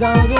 without it.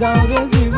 doubt is you.